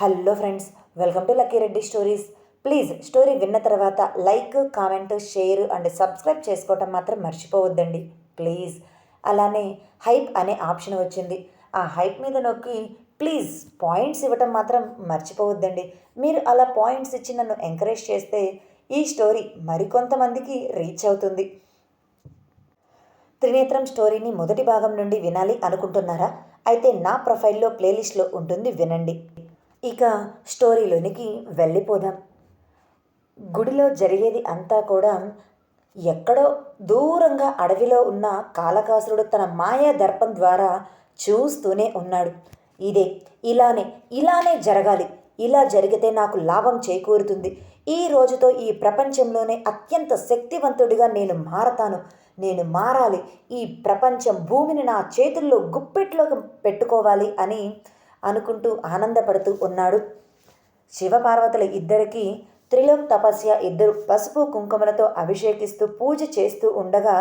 Hello friends welcome to Lucky Reddy stories. Please story విన్న తర్వాత like comment share and subscribe చేసుకోవటం మాత్రం మర్చిపోవద్దండి. ప్లీజ్. అలానే హైప్ అనే ఆప్షన్ వచ్చింది. ఆ హైప్ మీద నొక్కి ప్లీజ్ పాయింట్స్ ఇవ్వటం మాత్రం మర్చిపోవద్దండి. మీరు అలా పాయింట్స్ ఇచ్చి నన్ను ఎంకరేజ్ చేస్తే ఈ స్టోరీ మరికొంతమందికి రీచ్ అవుతుంది. త్రినేత్రం స్టోరీని మొదటి భాగం నుండి వినాలి అనుకుంటున్నారా? అయితే నా ప్రొఫైల్లో ప్లేలిస్ట్లో ఉంటుంది వినండి. ఇక స్టోరీలోనికి వెళ్ళిపోదాం. గుడిలో జరిగేది అంతా కూడా ఎక్కడో దూరంగా అడవిలో ఉన్న కాలకాసురుడు తన మాయా దర్పం ద్వారా చూస్తూనే ఉన్నాడు. ఇదే ఇలానే ఇలానే జరగాలి. ఇలా జరిగితే నాకు లాభం చేకూరుతుంది. ఈ రోజుతో ఈ ప్రపంచంలోనే అత్యంత శక్తివంతుడిగా నేను మారతాను. నేను మారాలి. ఈ ప్రపంచం భూమిని నా చేతుల్లో గుప్పెట్లోకి పెట్టుకోవాలి అని అనుకుంటూ ఆనందపడుతూ ఉన్నాడు. శివపార్వతుల ఇద్దరికీ త్రిలోక్ తపస్య ఇద్దరు పసుపు కుంకుమలతో అభిషేకిస్తూ పూజ చేస్తూ ఉండగా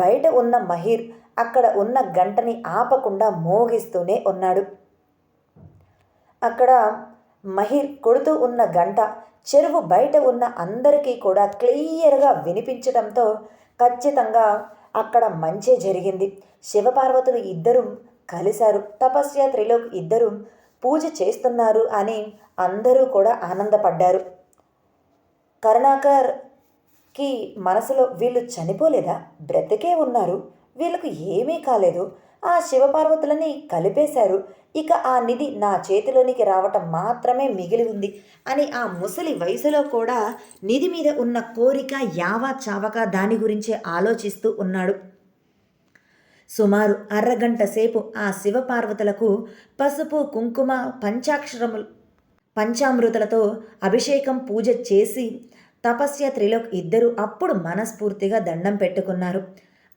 బయట ఉన్న మహిర్ అక్కడ ఉన్న గంటని ఆపకుండా మోగిస్తూనే ఉన్నాడు. అక్కడ మహిర్ కొడుతూ ఉన్న గంట చెరువు బయట ఉన్న అందరికీ కూడా క్లియర్గా వినిపించడంతో ఖచ్చితంగా అక్కడ మంచే జరిగింది. శివపార్వతులు ఇద్దరూ కలిశారు. తపస్య త్రిలోక్ ఇద్దరు పూజ చేస్తున్నారు అని అందరూ కూడా ఆనందపడ్డారు. కరుణాకర్కి మనసులో వీళ్ళు చనిపోలేదా? బ్రతికే ఉన్నారు. వీళ్ళకు ఏమీ కాలేదు. ఆ శివపార్వతులని కలిపేశారు. ఇక ఆ నిధి నా చేతిలోనికి రావటం మాత్రమే మిగిలి ఉంది అని ఆ ముసలి వయసులో కూడా నిధి మీద ఉన్న కోరిక యావా చావక దాని గురించే ఆలోచిస్తూ ఉన్నాడు. సుమారు అరగంట సేపు ఆ శివపార్వతులకు పసుపు కుంకుమ పంచాక్షరములు పంచామృతలతో అభిషేకం పూజ చేసి తపస్య త్రిలోక్ ఇద్దరు అప్పుడు మనస్ఫూర్తిగా దండం పెట్టుకున్నారు.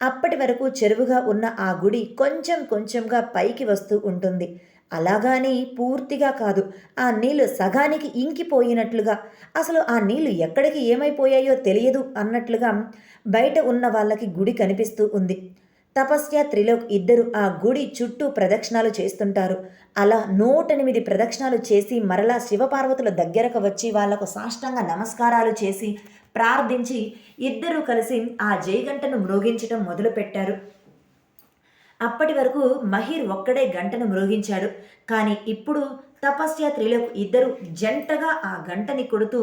అప్పటి వరకు చెరువుగా ఉన్న ఆ గుడి కొంచెం కొంచెంగా పైకి వస్తూ ఉంటుంది. అలాగాని పూర్తిగా కాదు. ఆ నీళ్ళు సగానికి ఇంకిపోయినట్లుగా అసలు ఆ నీళ్ళు ఎక్కడికి ఏమైపోయాయో తెలియదు అన్నట్లుగా బయట ఉన్న వాళ్ళకి గుడి కనిపిస్తూ ఉంది. తపస్య త్రిలోక్ ఇద్దరు ఆ గుడి చుట్టూ ప్రదక్షిణాలు చేస్తుంటారు. అలా నూటెనిమిది ప్రదక్షిణాలు చేసి మరలా శివపార్వతుల దగ్గరకు వచ్చి వాళ్ళకు సాష్టంగ నమస్కారాలు చేసి ప్రార్థించి ఇద్దరూ కలిసి ఆ జయగంటను మ్రోగించటం మొదలుపెట్టారు. అప్పటి వరకు మహిర్ ఒక్కడే గంటను మ్రోగించాడు. కానీ ఇప్పుడు తపస్య త్రిలోక్ ఇద్దరు జంటగా ఆ గంటని కొడుతూ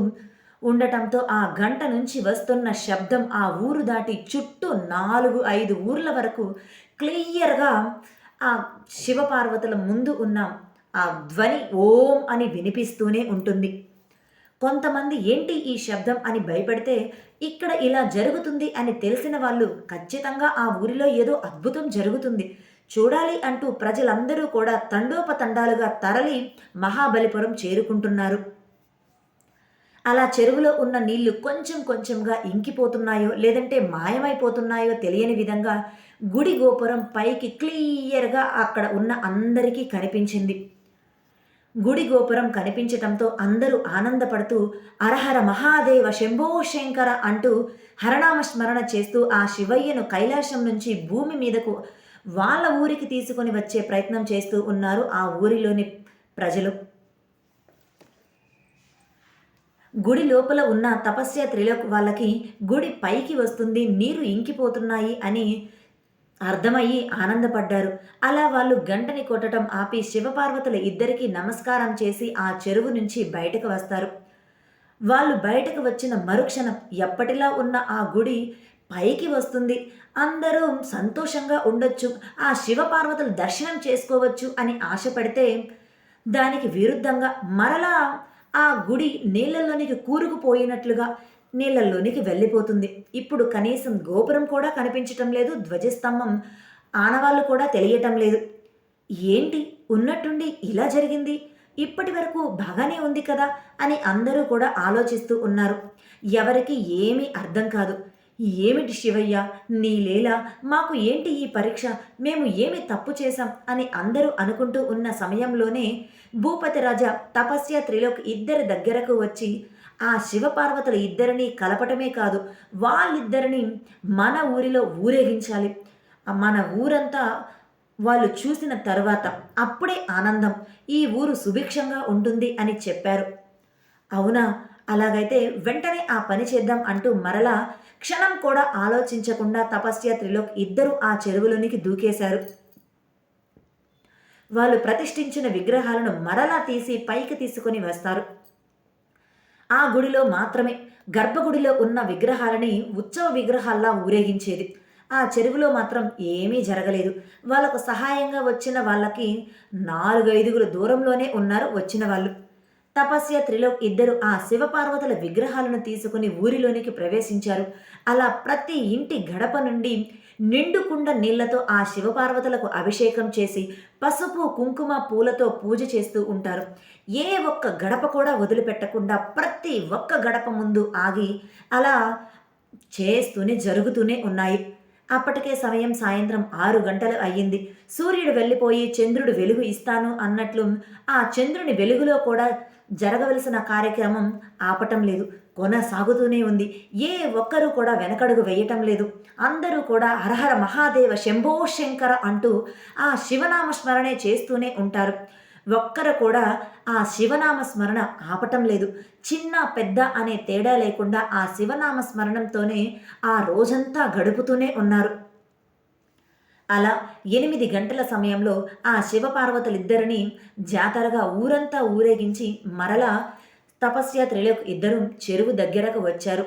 ఉండటంతో ఆ గంట నుంచి వస్తున్న శబ్దం ఆ ఊరు దాటి చుట్టూ నాలుగు ఐదు ఊర్ల వరకు క్లియర్గా ఆ శివపార్వతుల ముందు ఉన్న ఆ ధ్వని ఓం అని వినిపిస్తూనే ఉంటుంది. కొంతమంది ఏంటి ఈ శబ్దం అని భయపడితే ఇక్కడ ఇలా జరుగుతుంది అని తెలిసిన వాళ్ళు ఖచ్చితంగా ఆ ఊరిలో ఏదో అద్భుతం జరుగుతుంది. చూడాలి అంటూ ప్రజలందరూ కూడా తండోపతండాలుగా తరలి మహాబలిపురం చేరుకుంటున్నారు. అలా చెరువులో ఉన్న నీళ్ళు కొంచెం కొంచెంగా ఇంకిపోతున్నాయో లేదంటే మాయమైపోతున్నాయో తెలియని విధంగా గుడి గోపురం పైకి క్లియర్గా అక్కడ ఉన్న అందరికీ కనిపించింది. గుడి గోపురం కనిపించటంతో అందరూ ఆనందపడుతూ అరహర మహాదేవ శంభో శంకర అంటూ హరణామస్మరణ చేస్తూ ఆ శివయ్యను కైలాసం నుంచి భూమి మీదకు వాళ్ళ ఊరికి తీసుకొని వచ్చే ప్రయత్నం చేస్తూ ఉన్నారు ఆ ఊరిలోని ప్రజలు. గుడి లోపల ఉన్న తపస్య త్రిలోక్ వాళ్ళకి గుడి పైకి వస్తుంది నీరు ఇంకిపోతున్నాయి అని అర్థమయ్యి ఆనందపడ్డారు. అలా వాళ్ళు గంటని కొట్టడం ఆపి శివపార్వతుల ఇద్దరికీ నమస్కారం చేసి ఆ చెరువు నుంచి బయటకు వస్తారు. వాళ్ళు బయటకు వచ్చిన మరుక్షణం ఎప్పటిలా ఉన్న ఆ గుడి పైకి వస్తుంది. అందరూ సంతోషంగా ఉండొచ్చు ఆ శివపార్వతులు దర్శనం చేసుకోవచ్చు అని ఆశపడితే దానికి విరుద్ధంగా మరలా ఆ గుడి నీళ్ళల్లోనికి కూరుకుపోయినట్లుగా నీళ్ళల్లోనికి వెళ్ళిపోతుంది. ఇప్పుడు కనీసం గోపురం కూడా కనిపించటం లేదు ధ్వజస్తంభం ఆనవాళ్ళు కూడా తెలియటం లేదు. ఏంటి? ఉన్నట్టుండి ఇలా జరిగింది? ఇప్పటి వరకు బాగానే ఉంది కదా అని అందరూ కూడా ఆలోచిస్తూ ఉన్నారు. ఎవరికి ఏమీ అర్థం కాదు. ఏమిటి శివయ్య? నీ మాకు ఏంటి ఈ పరీక్ష? మేము ఏమి తప్పు చేశాం? అని అందరూ అనుకుంటూ ఉన్న సమయంలోనే భూపతి రాజా తపస్య త్రిలోక్ ఇద్దరి దగ్గరకు వచ్చి ఆ శివపార్వతుల ఇద్దరిని కలపటమే కాదు వాళ్ళిద్దరిని మన ఊరిలో ఊరేగించాలి. మన ఊరంతా వాళ్ళు చూసిన తర్వాత అప్పుడే ఆనందం ఈ ఊరు సుభిక్షంగా ఉంటుంది అని చెప్పారు. అవునా? అలాగైతే వెంటనే ఆ పని చేద్దాం అంటూ మరలా క్షణం కూడా ఆలోచించకుండా తపస్య త్రిలోక్ ఇద్దరు ఆ చెరువులోనికి దూకేశారు. వాళ్ళు ప్రతిష్ఠించిన విగ్రహాలను మరలా తీసి పైకి తీసుకొని వస్తారు. ఆ గుడిలో మాత్రమే గర్భగుడిలో ఉన్న విగ్రహాలని ఉత్సవ విగ్రహాల్లా ఊరేగించేది. ఆ చెరువులో మాత్రం ఏమీ జరగలేదు. వాళ్ళకు సహాయంగా వచ్చిన వాళ్ళకి నాలుగైదుగుల దూరంలోనే ఉన్నారు వచ్చిన వాళ్ళు. తపస్య త్రిలోక్ ఇద్దరు ఆ శివపార్వతుల విగ్రహాలను తీసుకుని ఊరిలోనికి ప్రవేశించారు. అలా ప్రతి ఇంటి గడప నుండి నిండుకుండ నీళ్ళతో ఆ శివపార్వతులకు అభిషేకం చేసి పసుపు కుంకుమ పూలతో పూజ చేస్తూ ఉంటారు. ఏ ఒక్క గడప కూడా వదిలిపెట్టకుండా ప్రతి ఒక్క గడప ముందు ఆగి అలా చేస్తూనే జరుగుతూనే ఉన్నాయి. అప్పటికే సమయం సాయంత్రం ఆరు గంటలు అయ్యింది. సూర్యుడు వెళ్ళిపోయి చంద్రుడు వెలుగు ఇస్తాను అన్నట్లు ఆ చంద్రుని వెలుగులో కూడా జరగవలసిన కార్యక్రమం ఆపటం లేదు. కొనసాగుతూనే ఉంది. ఏ ఒక్కరూ కూడా వెనకడుగు వేయటం లేదు. అందరూ కూడా హరహర మహాదేవ శంభో శంకర అంటూ ఆ శివనామ స్మరణే చేస్తూనే ఉంటారు. ఒక్కరు కూడా ఆ శివనామ స్మరణ ఆపటం లేదు. చిన్న పెద్ద అనే తేడా లేకుండా ఆ శివనామ స్మరణంతోనే ఆ రోజంతా గడుపుతూనే ఉన్నారు. అలా ఎనిమిది గంటల సమయంలో ఆ శివపార్వతులిద్దరిని జాతరగా ఊరంతా ఊరేగించి మరలా తపస్య త్రిలోక్ ఇద్దరు చెరువు దగ్గరకు వచ్చారు.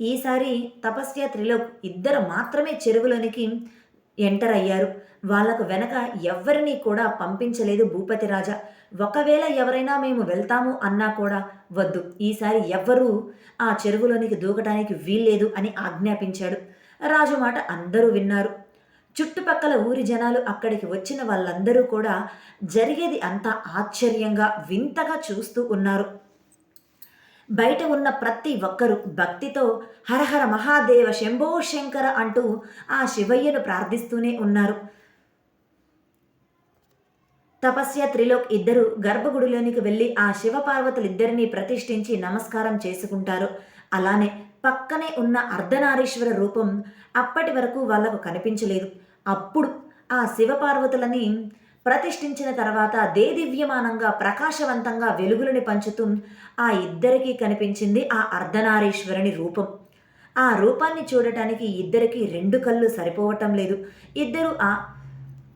ఈసారి తపస్య త్రిలోక్ ఇద్దరు మాత్రమే చెరువులోనికి ఎంటర్ అయ్యారు. వాళ్ళకు వెనక ఎవ్వరినీ కూడా పంపించలేదు భూపతి రాజా. ఒకవేళ ఎవరైనా మేము వెళ్తాము అన్నా కూడా వద్దు. ఈసారి ఎవ్వరూ ఆ చెరువులోనికి దూకడానికి వీల్లేదు అని ఆజ్ఞాపించాడు. రాజు మాట అందరూ విన్నారు. చుట్టుపక్కల ఊరి జనాలు అక్కడికి వచ్చిన వాళ్ళందరూ కూడా జరిగేది అంతా ఆశ్చర్యంగా వింతగా చూస్తూ ఉన్నారు. బయట ఉన్న ప్రతి ఒక్కరూ భక్తితో హరహర మహాదేవ శంభో శంకర అంటూ ఆ శివయ్యను ప్రార్థిస్తూనే ఉన్నారు. తపస్య త్రిలోక్ ఇద్దరు గర్భగుడిలోనికి వెళ్ళి ఆ శివపార్వతులిద్దరినీ ప్రతిష్ఠించి నమస్కారం చేసుకుంటారు. అలానే పక్కనే ఉన్న అర్ధనారీశ్వర రూపం అప్పటి వరకు వాళ్ళకు కనిపించలేదు. అప్పుడు ఆ శివపార్వతులని ప్రతిష్ఠించిన తర్వాత దేదివ్యమానంగా ప్రకాశవంతంగా వెలుగులని పంచుతూ ఆ ఇద్దరికీ కనిపించింది ఆ అర్ధనారీశ్వరుని రూపం. ఆ రూపాన్ని చూడటానికి ఇద్దరికి రెండు కళ్ళు సరిపోవటం లేదు. ఇద్దరు ఆ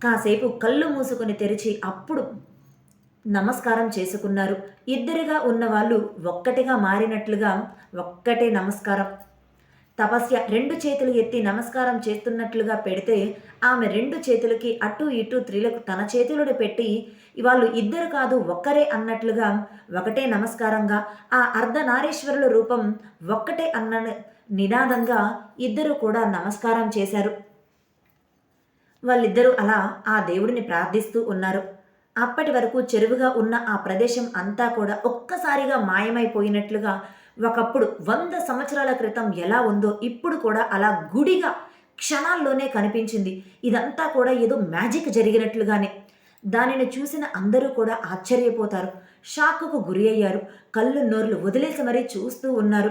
కాసేపు కళ్ళు మూసుకొని తెరిచి అప్పుడు నమస్కారం చేసుకున్నారు. ఇద్దరిగా ఉన్నవాళ్ళు ఒక్కటిగా మారినట్లుగా ఒక్కటే నమస్కారం. తపస్య రెండు చేతులు ఎత్తి నమస్కారం చేస్తున్నట్లుగా పెడితే ఆమె రెండు చేతులకి అటు ఇటు త్రిలకు తన చేతులను పెట్టి వాళ్ళు ఇద్దరు కాదు ఒక్కరే అన్నట్లుగా ఒకటే నమస్కారంగా ఆ అర్ధనారీశ్వరుల రూపం ఒక్కటే అన్న నినాదంగా ఇద్దరు కూడా నమస్కారం చేశారు. వాళ్ళిద్దరూ అలా ఆ దేవుడిని ప్రార్థిస్తూ ఉన్నారు. అప్పటి వరకు చెరువుగా ఉన్న ఆ ప్రదేశం అంతా కూడా ఒక్కసారిగా మాయమైపోయినట్లుగా ఒకప్పుడు వంద సంవత్సరాల క్రితం ఎలా ఉందో ఇప్పుడు కూడా అలా గుడిగా క్షణాల్లోనే కనిపించింది. ఇదంతా కూడా ఏదో మ్యాజిక్ జరిగినట్లుగానే. దానిని చూసిన అందరూ కూడా ఆశ్చర్యపోతారు. షాక్కు గురి అయ్యారు. కళ్ళు నోర్లు వదిలేసి మరీ చూస్తూ ఉన్నారు.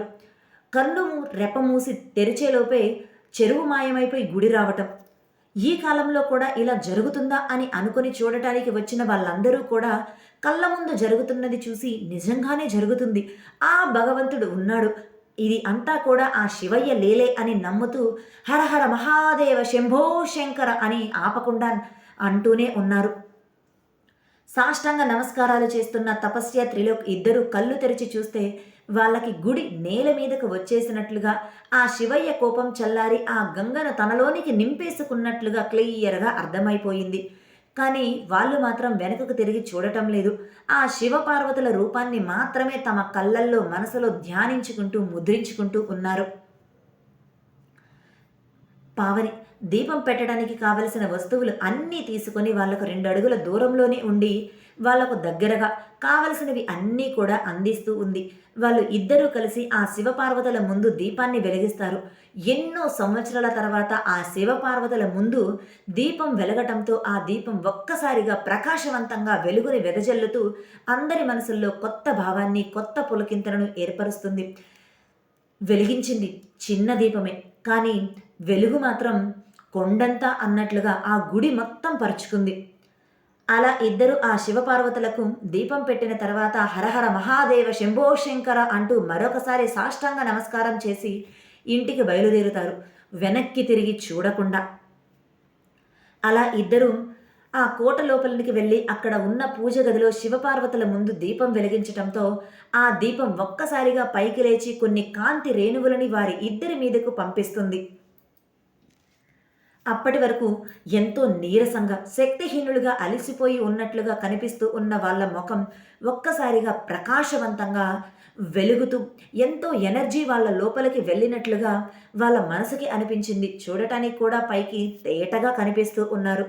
కళ్ళు రెప్పమూసి తెరిచేలోపే చెరువు మాయమైపోయి గుడి రావటం. ఈ కాలంలో కూడా ఇలా జరుగుతుందా అని అనుకుని చూడటానికి వచ్చిన వాళ్ళందరూ కూడా కళ్ళ ముందు జరుగుతున్నది చూసి నిజంగానే జరుగుతుంది. ఆ భగవంతుడు ఉన్నాడు. ఇది అంతా కూడా ఆ శివయ్య లేలే అని నమ్ముతూ హరహర మహాదేవ శంభో శంకర అని ఆపకుండా అంటూనే ఉన్నారు. సాష్టాంగ నమస్కారాలు చేస్తున్న తపస్య త్రిలోక్ ఇద్దరు కళ్ళు తెరిచి చూస్తే వాళ్ళకి గుడి నేల మీదకు వచ్చేసినట్లుగా ఆ శివయ్య కోపం చల్లారి ఆ గంగను తనలోనికి నింపేసుకున్నట్లుగా క్లియర్గా అర్థమైపోయింది. కానీ వాళ్ళు మాత్రం వెనుకకు తిరిగి చూడటం లేదు. ఆ శివపార్వతుల రూపాన్ని మాత్రమే తమ కళ్ళల్లో మనసులో ధ్యానించుకుంటూ ముద్రించుకుంటూ ఉన్నారు. పావని దీపం పెట్టడానికి కావలసిన వస్తువులు అన్నీ తీసుకొని వాళ్ళకు రెండు అడుగుల దూరంలోనే ఉండి వాళ్ళకు దగ్గరగా కావలసినవి అన్నీ కూడా అందిస్తూ ఉంది. వాళ్ళు ఇద్దరూ కలిసి ఆ శివపార్వతుల ముందు దీపాన్ని వెలిగిస్తారు. ఎన్నో సంవత్సరాల తర్వాత ఆ శివపార్వతుల ముందు దీపం వెలగటంతో ఆ దీపం ఒక్కసారిగా ప్రకాశవంతంగా వెలుగుని వెదజల్లుతూ అందరి మనసుల్లో కొత్త భావాన్ని కొత్త పులకింతలను ఏర్పరుస్తుంది. వెలిగించింది చిన్న దీపమే. కానీ వెలుగు మాత్రం కొండంతా అన్నట్లుగా ఆ గుడి మొత్తం పరుచుకుంది. అలా ఇద్దరు ఆ శివపార్వతులకు దీపం పెట్టిన తర్వాత హరహర మహాదేవ శంభో శంకర అంటూ మరొకసారి సాష్టాంగ నమస్కారం చేసి ఇంటికి బయలుదేరుతారు. వెనక్కి తిరిగి చూడకుండా. అలా ఇద్దరు ఆ కోట లోపలికి వెళ్ళి అక్కడ ఉన్న పూజ గదిలో శివపార్వతుల ముందు దీపం వెలిగించటంతో ఆ దీపం ఒక్కసారిగా పైకి లేచి కొన్ని కాంతి రేణువులని వారి ఇద్దరి మీదకు పంపిస్తుంది. అప్పటి వరకు ఎంతో నీరసంగా శక్తిహీనులుగా అలసిపోయి ఉన్నట్లుగా కనిపిస్తూ ఉన్న వాళ్ళ ముఖం ఒక్కసారిగా ప్రకాశవంతంగా వెలుగుతూ ఎంతో ఎనర్జీ వాళ్ళ లోపలికి వెళ్ళినట్లుగా వాళ్ళ మనసుకి అనిపించింది. చూడటానికి కూడా పైకి తేటగా కనిపిస్తూ ఉన్నారు.